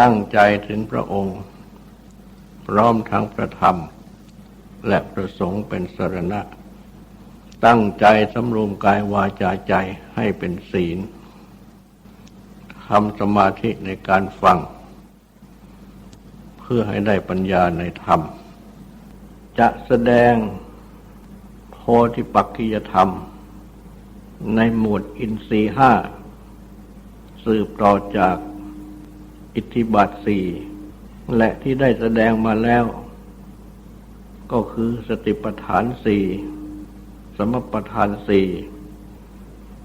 ตั้งใจถึงพระองค์ พร้อมทั้งพระธรรม และประสงค์เป็นสรณะ ตั้งใจสำรวมกายวาจาใจให้เป็นศีลทำสมาธิในการฟัง เพื่อให้ได้ปัญญาในธรรม จะแสดงโพธิปักขิยธรรม ในหมวดอินทรีห้าสืบต่อจาก อิทธิบาทสี่และที่ได้แสดงมาแล้ว ก็คือสติปัฏฐานสี่สมปัฏฐานสี่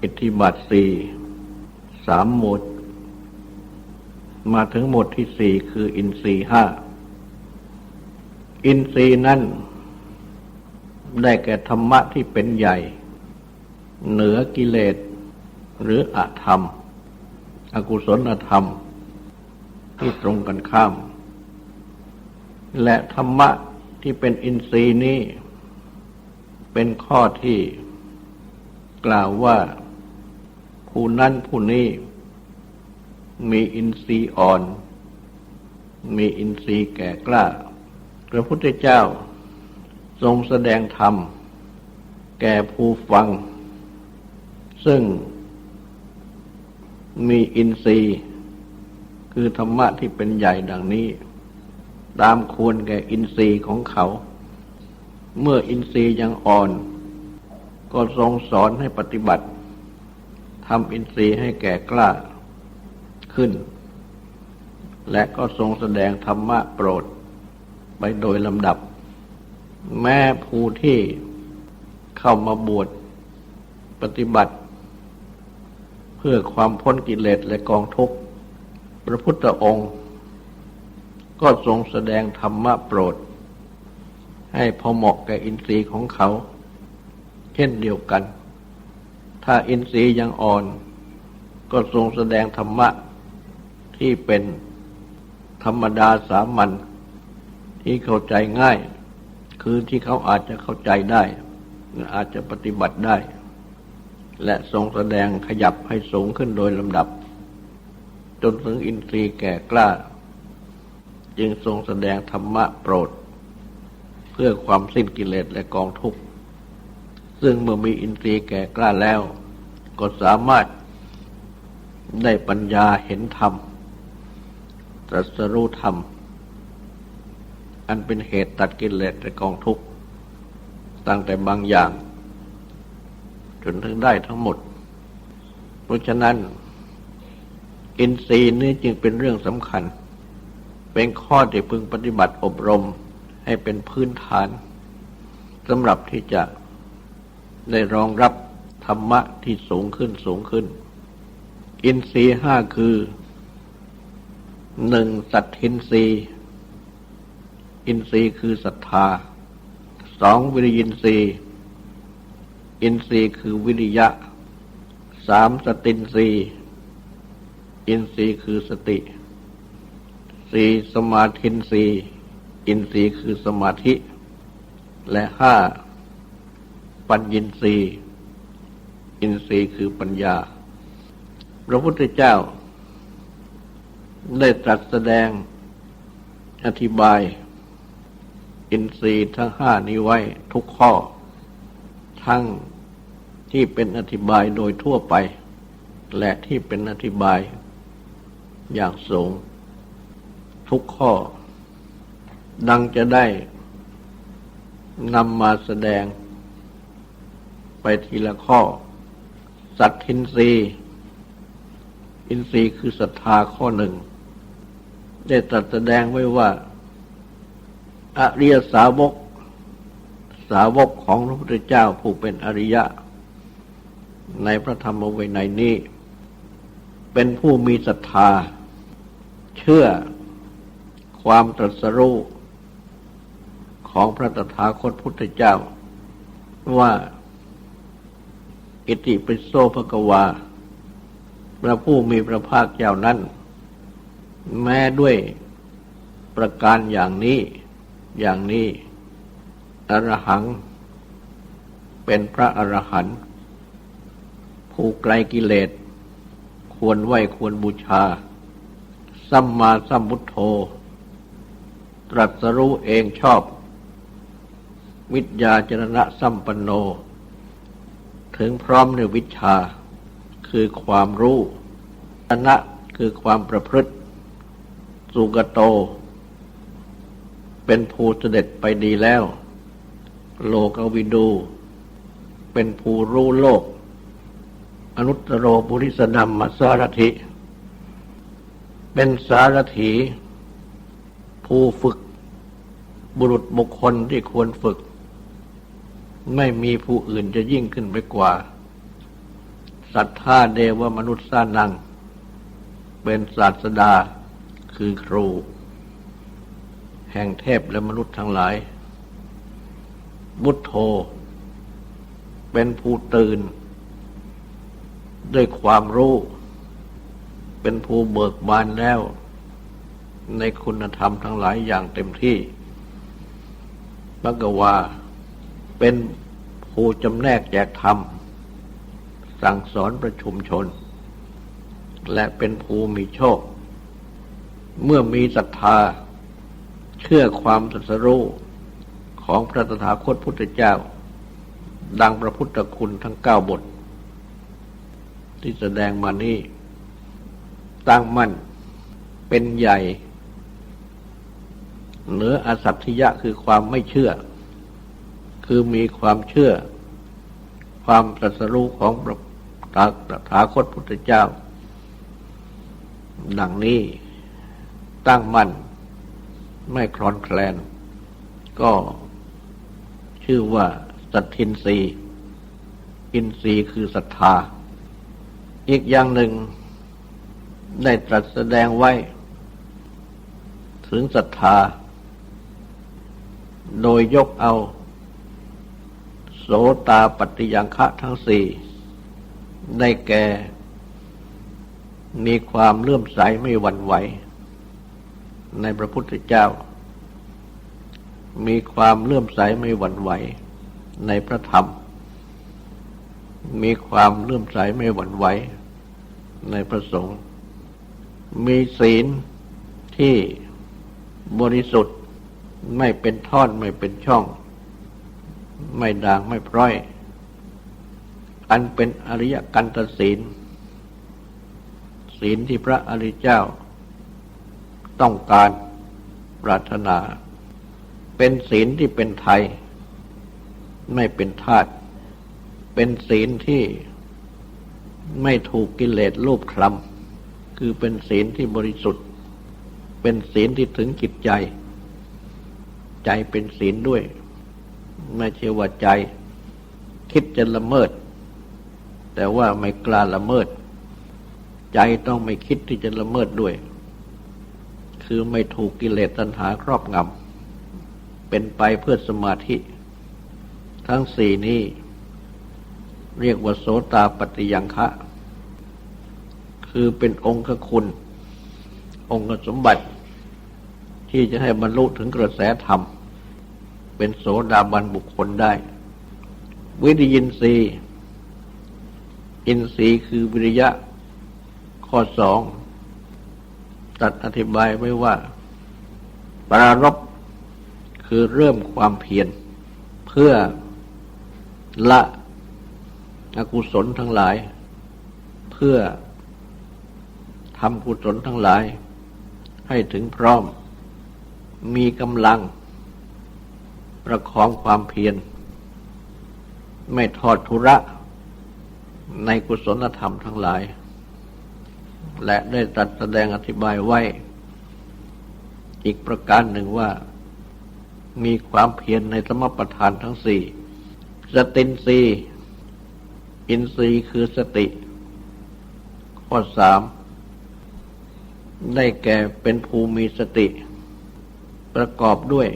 อิทธิบาทสี่สามหมวดมาถึงหมวดที่สี่คืออินทรีห้าอินทรีนั้นได้แก่ธรรมะที่เป็นใหญ่ เหนือกิเลสหรืออธรรม อกุศลธรรม ที่ตรงกันข้าม และธรรมะที่เป็นอินทรีย์นี้ เป็นข้อที่กล่าวว่าผู้นั้นผู้นี้มีอินทรีย์อ่อน มีอินทรีย์แก่กล้า พระพุทธเจ้าทรงแสดงธรรม แก่ผู้ฟัง ซึ่งมีอินทรีย์ คือธรรมะที่เป็นใหญ่ดังนี้ ตามควรแก่อินทรีย์ของเขา เมื่ออินทรีย์ยังอ่อน ก็ทรงสอนให้ปฏิบัติทำอินทรีย์ให้แก่กล้าขึ้น และก็ทรงแสดงธรรมะโปรดไปโดยลำดับ แม้ผู้ที่เข้ามาบวชปฏิบัติ เพื่อความพ้นกิเลสและกองทุกข์ พระพุทธองค์ ก็ทรงแสดงธรรมะโปรด ให้พอเหมาะแก่อินทรีย์ของเขา เช่นเดียวกัน ถ้าอินทรีย์ยังอ่อน ก็ทรงแสดงธรรมะที่เป็นธรรมดาสามัญที่เข้าใจง่าย คือที่เขาอาจจะเข้าใจได้อาจจะปฏิบัติได้ และทรงแสดงขยับให้สูงขึ้นโดยลำดับ จนถึงอินทรีย์แก่กล้า จึงทรงแสดงธรรมะโปรด เพื่อความสิ้นกิเลสและกองทุกข์ ซึ่งเมื่อมีอินทรีย์แก่กล้าแล้ว ก็สามารถได้ปัญญาเห็นธรรมตรัสรู้ธรรม อันเป็นเหตุตัดกิเลสและกองทุกข์ ตั้งแต่บางอย่าง จนถึงได้ทั้งหมด เพราะฉะนั้น อินทรีย์นี้จึงเป็นเรื่องสำคัญ เป็นข้อที่พึงปฏิบัติอบรมให้เป็นพื้นฐานสำหรับที่จะได้รองรับธรรมะที่สูงขึ้นสูงขึ้น อินทรีย์ห้าคือหนึ่งสัตทินทรีย์อินทรีย์คือศรัทธาสองวิริยินทรีย์อินทรีย์คือวิริยะสามสตินทรีย์ อินทรีย์คือสติ สี่สมาธินรีอินทรีย์คือสมาธิ และห้าปัญญินทรีย์อินทรีย์คือปัญญา พระพุทธเจ้า ได้ตรัสแสดงอธิบาย อินทรีย์ทั้งห้านี้ไว้ทุกข้อ ทั้งที่เป็นอธิบายโดยทั่วไป และที่เป็นอธิบาย อย่างสูง ทุกข้อ ดังจะได้นำมาแสดง ไปทีละข้อ สัตทินรีอินทรีย์คือศรัทธาข้อหนึ่ง ได้ตรัสแสดงไว้ว่าอริยสาวก สาวกของพระพุทธเจ้าผู้เป็นอริยะ ในพระธรรมวินัยนี้ เป็นผู้มีศรัทธา เชื่อความตรัสรู้ของพระตถาคตพุทธเจ้า ว่าอิติปิโสภกวา พระผู้มีพระภาคเจ้านั้น แม้ด้วยประการอย่างนี้อย่างนี้อรหัง เป็นพระอรหันต์ผู้ไกลกิเลส ควรไหวควรบูชา สัมมาสัมพุทโธ ตรัสรู้เองชอบ วิทยาจรณะสัมปันโน ถึงพร้อมในวิชาคือความรู้จรณะคือความประพฤติ สุกโต เป็นภูเสด็จไปดีแล้ว โลกวิดู เป็นภูรู้โลก อนุตตรบุริสนัมมสารถิ เป็นสารถีผู้ฝึกบุรุษบุคคลที่ควรฝึก ไม่มีผู้อื่นจะยิ่งขึ้นไปกว่าศรัทธาเดวมนุษย์สานัง เป็นศาสดาคือครู แห่งเทพและมนุษย์ทั้งหลาย บุตโธ เป็นผู้ตื่น ด้วยความรู้ เป็นผู้เบิกบานแล้ว ในคุณธรรมทั้งหลายอย่างเต็มที่พระกว่าเป็นผู้จำแนกแจกธรรม สั่งสอนประชุมชน และเป็นผู้มีโชค เมื่อมีศรัทธา เชื่อความตรัสรู้ของพระตถาคตพุทธเจ้า ดังพระพุทธคุณทั้งเก้าบท ที่แสดงมานี้ ตั้งมั่นเป็นใหญ่ เหนืออสัตถิยะคือความไม่เชื่อ คือมีความเชื่อ ความตรัสรู้ของพระถาคตพุทธเจ้า ดังนี้ตั้งมั่นไม่คลอนแคลน ก็ชื่อว่าสัตทินรีอินทรีย์คือศรัทธา อีกอย่างหนึ่ง ได้ตรัสแสดงไว้ ถึงศรัทธา โดยยกเอา โสตาปฏิยังคะทั้งสี่ ได้แก่ มีความเลื่อมใสไม่หวั่นไหว ในพระพุทธเจ้า มีความเลื่อมใสไม่หวั่นไหว ในพระธรรม มีความเลื่อมใสไม่หวั่นไหว ในพระสงฆ์ มีศีลที่บริสุทธิ์ ไม่เป็นท่อนไม่เป็นช่อง ไม่ด่างไม่พร้อย อันเป็นอริยกันตศีล ศีลที่พระอริยเจ้า ต้องการปรารถนา เป็นศีลที่เป็นไทย ไม่เป็นทาตเป็นศีลที่ไม่ถูกกิเลสลูบคลำ คือเป็นศีลที่บริสุทธิ์ เป็นศีลที่ถึงจิตใจ ใจเป็นศีลด้วย ไม่เชื่อว่าใจ คิดจะละเมิด แต่ว่าไม่กล้าละเมิด ใจต้องไม่คิดที่จะละเมิดด้วย คือไม่ถูกกิเลสตัณหาครอบงำเป็นไปเพื่อสมาธิ ทั้งสี่นี้ เรียกว่าโสตาปฏิยังคะ คือเป็นองค์คุณ องค์สมบัติ ที่จะให้บรรลุถึงกระแสธรรม เป็นโสดาบันบุคคลได้ วิริยินทรีย์อินทรีย์คือวิริยะ ข้อสองตัดอธิบายไว้ว่า ปรารบคือเริ่มความเพียรเพื่อละอกุศลทั้งหลาย เพื่อ ทำกุศลทั้งหลาย ให้ถึงพร้อม มีกำลัง ประคองความเพียร ไม่ทอดทุระ ในกุศลธรรมทั้งหลาย และได้ตัดแสดงอธิบายไว้ อีกประการหนึ่งว่า มีความเพียรในสมปทานทั้งสี่ สตินสีอินทรีย์คือสติ ข้อสาม ได้แก่เป็นภูมิสติ ประกอบด้วย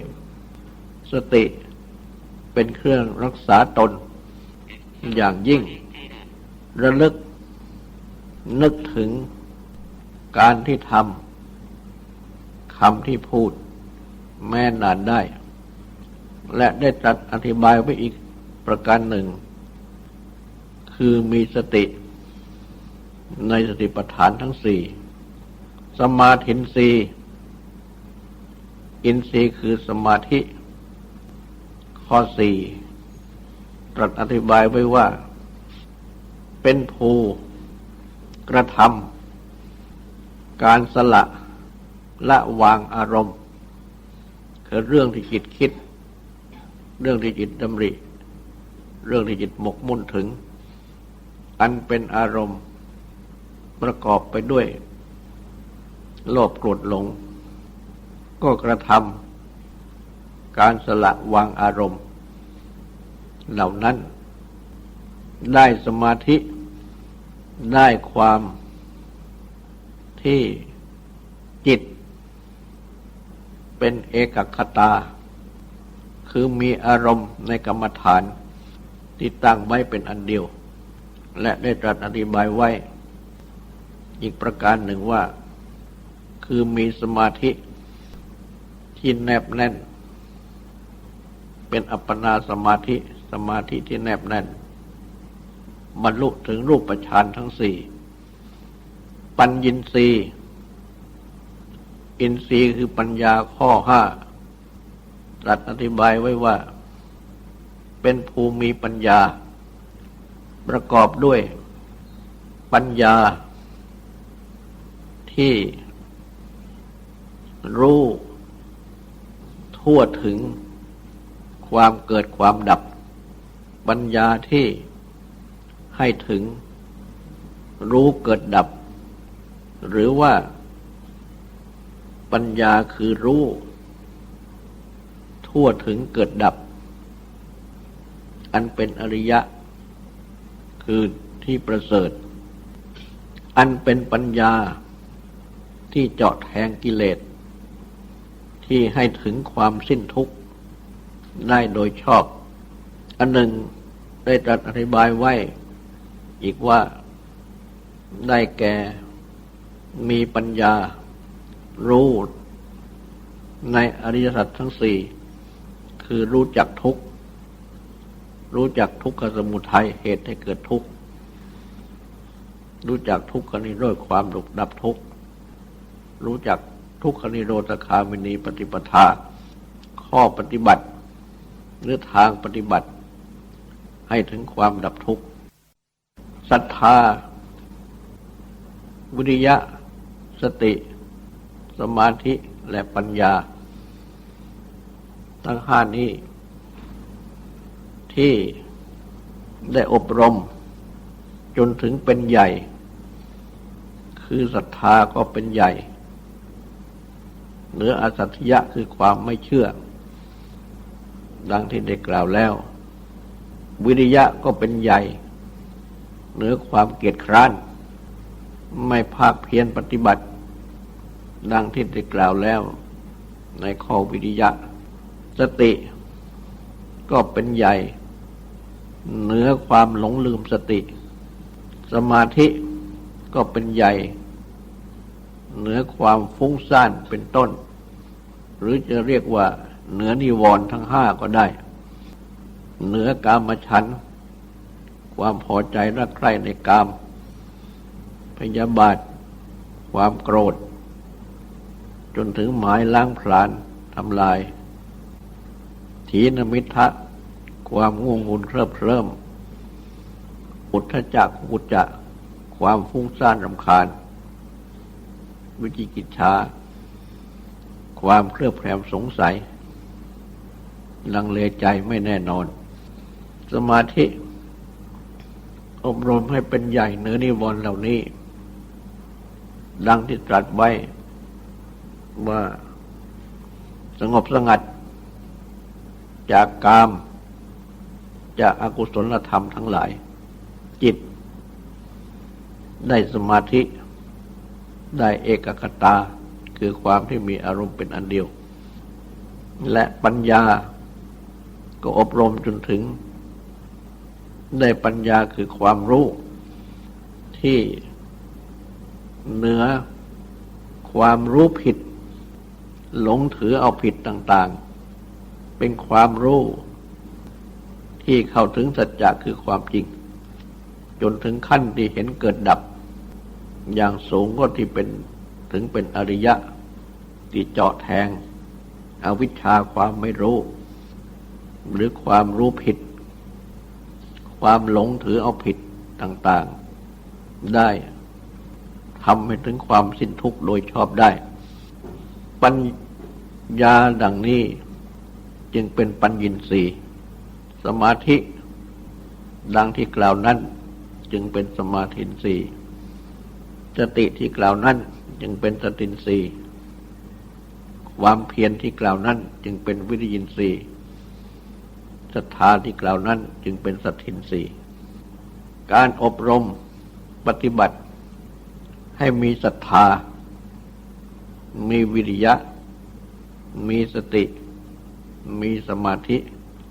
สติเป็นเครื่องรักษาตน อย่างยิ่ง ระลึก นึกถึงการที่ทำคำที่พูด แม่นานได้ และได้ตรัสอธิบายไว้อีกประการหนึ่ง คือมีสติในสติปัฏฐานทั้งสี่ สมาธินสีอินทรีย์คือสมาธิ ข้อสี่ตรัสอธิบายไว้ว่า เป็นภูกระทำการสละละวางอารมณ์ คือเรื่องที่จิตคิด เรื่องที่จิตดำริ เรื่องที่จิตหมกมุ่นถึง อันเป็นอารมณ์ประกอบไปด้วย โลภโกรธหลง ก็กระทำการสละวางอารมณ์ เหล่านั้น ได้สมาธิ ได้ความที่จิต เป็นเอกคตา คือมีอารมณ์ในกรรมฐานที่ตั้งไว้เป็นอันเดียว และได้ตรัสอธิบายไว้ อีกประการหนึ่งว่า คือมีสมาธิที่แนบแน่น เป็นอัปปนาสมาธิสมาธิที่แนบแน่น บรรลุถึงรูปฌานทั้งสี่ ปัญญินรีอินทรีย์คือปัญญาข้อห้าตรัสอธิบายไว้ว่า เป็นภูมิปัญญา ประกอบด้วยปัญญาที่ รู้ทั่วถึงความเกิดความดับปัญญาที่ให้ถึงรู้เกิดดับ หรือว่าปัญญาคือรู้ ทั่วถึงเกิดดับ อันเป็นอริยะ คือที่ประเสริฐ อันเป็นปัญญาที่เจาะแทงกิเลส ที่ให้ถึงความสิ้นทุกข์ได้โดยชอบ อันหนึ่งได้ตรัสอธิบายไว้ อีกว่าได้แก่มีปัญญารู้ในอริยสัจทั้งสี่ คือรู้จักทุกรู้จักทุกขสมุทัยเหตุให้เกิดทุกข์ รู้จักทุกขนิโรธความหลุดดับทุกข์ รู้จัก ทุกขนิโรธคามินีปฏิปทา ข้อปฏิบัติ หรือทางปฏิบัติ ให้ถึงความดับทุกข์ศรัทธา วิริยะ สติ สมาธิและปัญญา ทั้งห้านี้ ที่ได้อบรม จนถึงเป็นใหญ่ คือศรัทธาก็เป็นใหญ่ หนืออสัตยะคือความไม่เชื่อ ดังที่ได้กล่าวแล้ว วิริยะก็เป็นใหญ่ เหนือความเกียจคร้าน ไม่ภาคเพียรปฏิบัติ ดังที่ได้กล่าวแล้ว ในข้อวิริยะ สติก็เป็นใหญ่ เหนือความหลงลืมสติ สมาธิก็เป็นใหญ่ เหนือความฟุ้งซ่านเป็นต้น หรือจะเรียกว่าเหนือนิวรณ์ทั้งห้าก็ได้ เหนือกามฉัน ความพอใจรักใคร่ในกาม พยาบาท ความโกรธ จนถึงหมายล้างผลาญทำลาย ถีนมิทะความง่วงหุนเคริบเคริ่มอุทธจักอุจจะ ความฟุ้งซ่านรำคาญ วิจิกิจชา ความเครือบแคลงสงสัย ลังเลใจไม่แน่นอน สมาธิ อบรมให้เป็นใหญ่เนื้อนิวรณ์เหล่านี้ ดังที่ตรัสไว้ว่าสงบสงัด จากกาม จากอากุศลธรรมทั้งหลาย จิต ได้สมาธิ ได้เอกคตาคือความที่มีอารมณ์เป็นอันเดียว และปัญญาก็อบรมจนถึง ได้ปัญญาคือความรู้ ที่เหนือความรู้ผิด หลงถือเอาผิดต่างๆ เป็นความรู้ที่เข้าถึงสัจจะคือความจริง จนถึงขั้นที่เห็นเกิดดับ อย่างสูงก็ที่เป็นถึงเป็นอริยะที่เจาะแทง อวิชชาความไม่รู้ หรือความรู้ผิด ความหลงถือเอาผิดต่างๆ ได้ทำให้ถึงความสิ้นทุกข์โดยชอบได้ ปัญญาดังนี้จึงเป็นปัญญินสีสมาธิ ดังที่กล่าวนั้นจึงเป็นสมาธินสี สติที่กล่าวนั้นจึงเป็นสตินสีความเพียรที่กล่าวนั้นจึงเป็นวิริยินสีศรัทธาที่กล่าวนั้นจึงเป็นสัตทินสีการอบรมปฏิบัติ ให้มีศรัทธา มีวิริยะ มีสติ มีสมาธิ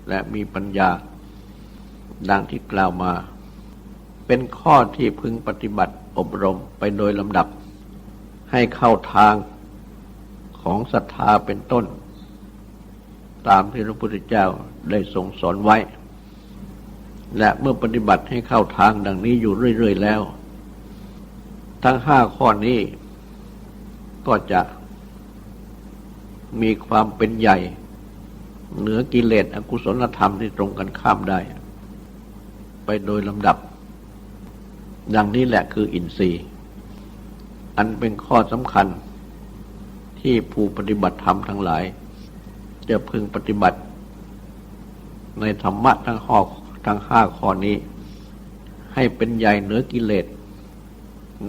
และมีปัญญา ดังที่กล่าวมา เป็นข้อที่พึงปฏิบัติ อบรมไปโดยลำดับ ให้เข้าทางของศรัทธาเป็นต้น ตามที่พระพุทธเจ้าได้ทรงสอนไว้ และเมื่อปฏิบัติให้เข้าทางดังนี้อยู่เรื่อย ๆ แล้ว ทั้งห้าข้อนี้ก็จะมีความเป็นใหญ่ เหนือกิเลสอกุศลธรรมที่ตรงกันข้ามได้ ไปโดยลำดับ ดังนี้แหละคืออินทรีย์ อันเป็นข้อสำคัญที่ผู้ปฏิบัติธรรมทั้งหลาย จะพึงปฏิบัติ ในธรรมะทั้งข้อทั้งห้าข้อนี้ ให้เป็นใหญ่เหนือกิเลส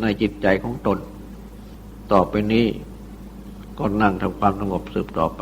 ในจิตใจของตน ต่อไปนี้ก็นั่งทำความสงบสืบต่อไป